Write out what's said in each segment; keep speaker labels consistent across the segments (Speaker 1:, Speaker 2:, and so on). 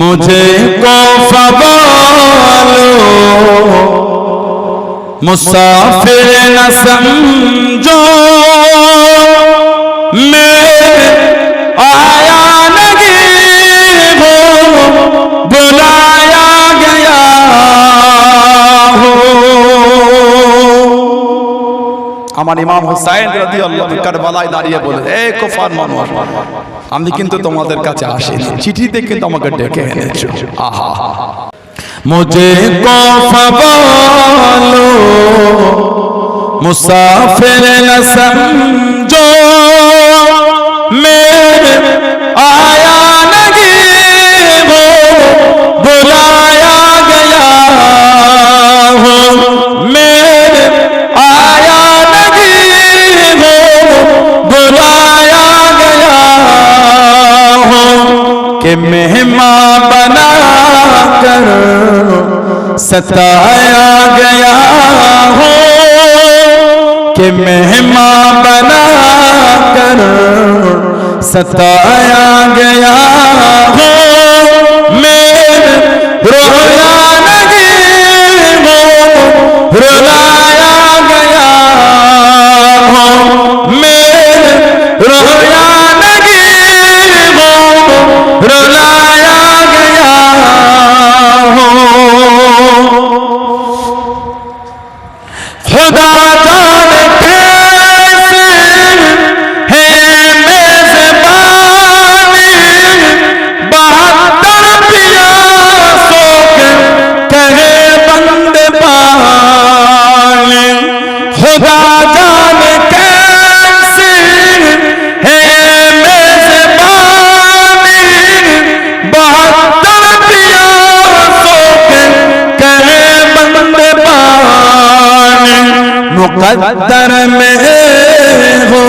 Speaker 1: মুঝে কো ফবালো মুসাফির না সমঝো মে আয়া নগি हो বুলায়া গয়া হো
Speaker 2: আমার ইমাম হুসাইন রাদিয়াল্লাহু কারবালায় দাঁড়িয়ে বলে, এ কুফার মানুষ আমি কিন্তু তোমাদের কাছে আসিনি। চিঠিতে কিন্তু আমাকে ডেকে এনেছো। আহা।
Speaker 1: মুঝে কফালো মুসাফির না সমজো মে আয় مہمان بنا کر ستایا گیا ہو کہ مہمان بنا کر ستایا گیا مقدر میں ہو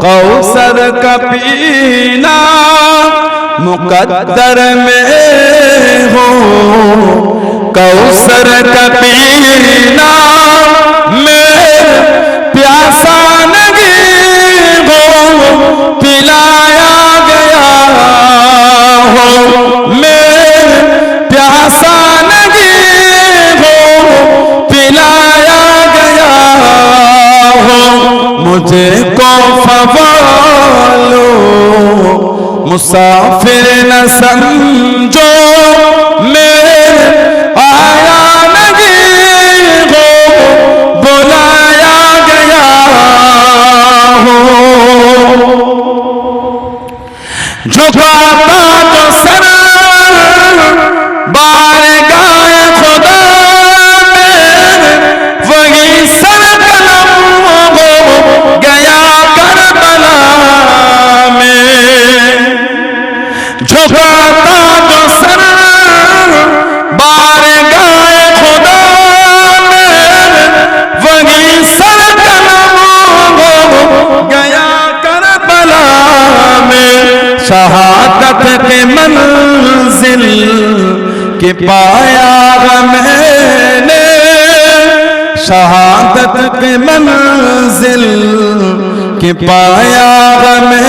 Speaker 1: قوسر کا پینا مقدر میں ہو قوسر کا پینا میں मुसाफिर न समझो मैं आया नहीं हो बुलाया गया हो झुकाता तो جھکاتا جو سر بار گائے خدا میں وہی سر قلم گیا کربلا میں۔ شہادت کے منزل کہ پایا میں شہادت کے منزل کہ پایا میں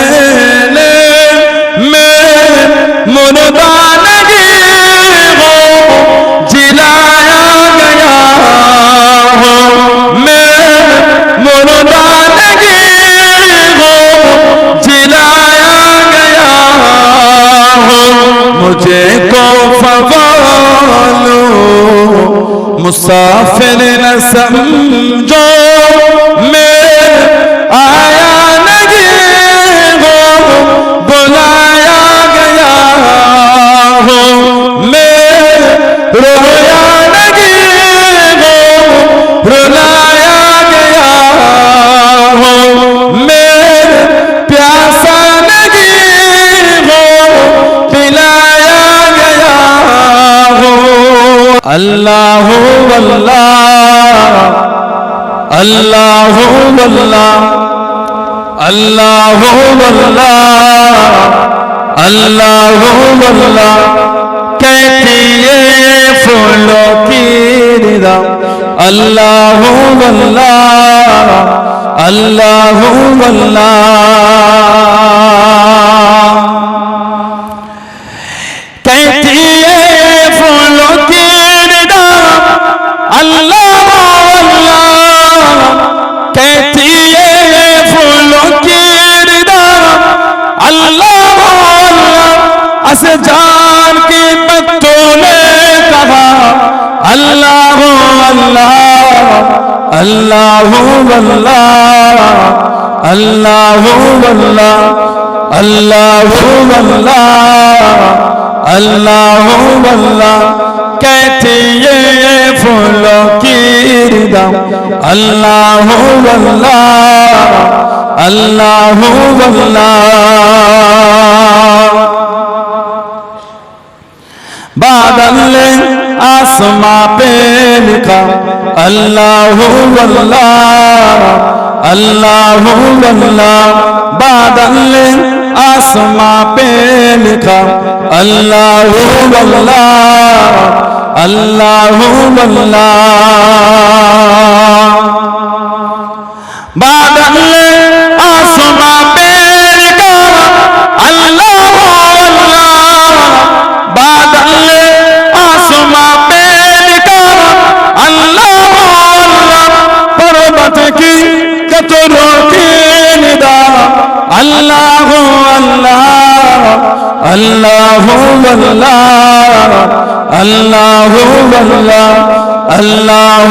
Speaker 1: سمجھو میں آیا نہیں ہو، بلایا گیا ہو۔ میں رویا نہیں ہو رلایا گیا ہو۔ میں پیاسا نہیں ہو، پلایا گیا ہو۔ اللہ ہو، اللہ আল্লাহ আল্লাহ আল্লাহ আল্লাহ আল্লাহ কেটিয়ে ফুল কিরা আল্লাহ আল্লাহ আল্লাহ আল্লাহ اللہ اللہ اللہ اللہ اللہ اللہ اللہ کہتی یہ پھولوں کی ردا اللہ اللہ اللہ اللہ بادل آسماں پہ आसमां पे लिखा अल्लाह अल्लाह अल्लाह अल्लाह बादल ने आसमां पे लिखा अल्लाह अल्लाह अल्लाह अल्लाह बादल আল্লাহ আল্লাহ আল্লাহ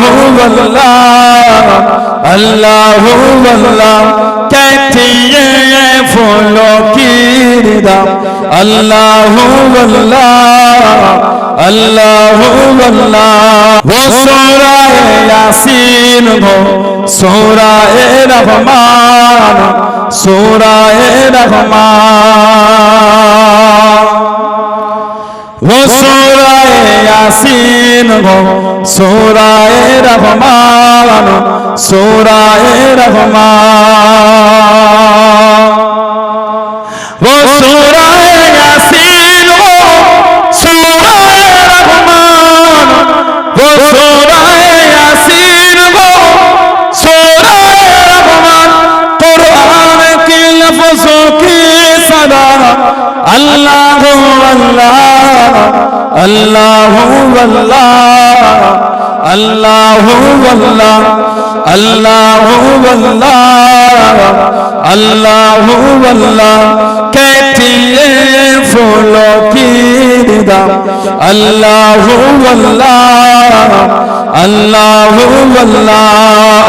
Speaker 1: আল্লাহ कैथिए फूलों की दाम अल्लाह अल्लाह अल्लाह वो सोरा यासीन हो सोरा रहमान সুরায় রহমান। ও সুরায় ইয়াসিন গো সুরায় রহমান সুরায় রহমান। اللہ اللہ اللہ اللہ اللہ اللہ اللہ اللہ اللہ کہتی ہے پھولوں کی دام اللہ اللہ اللہ اللہ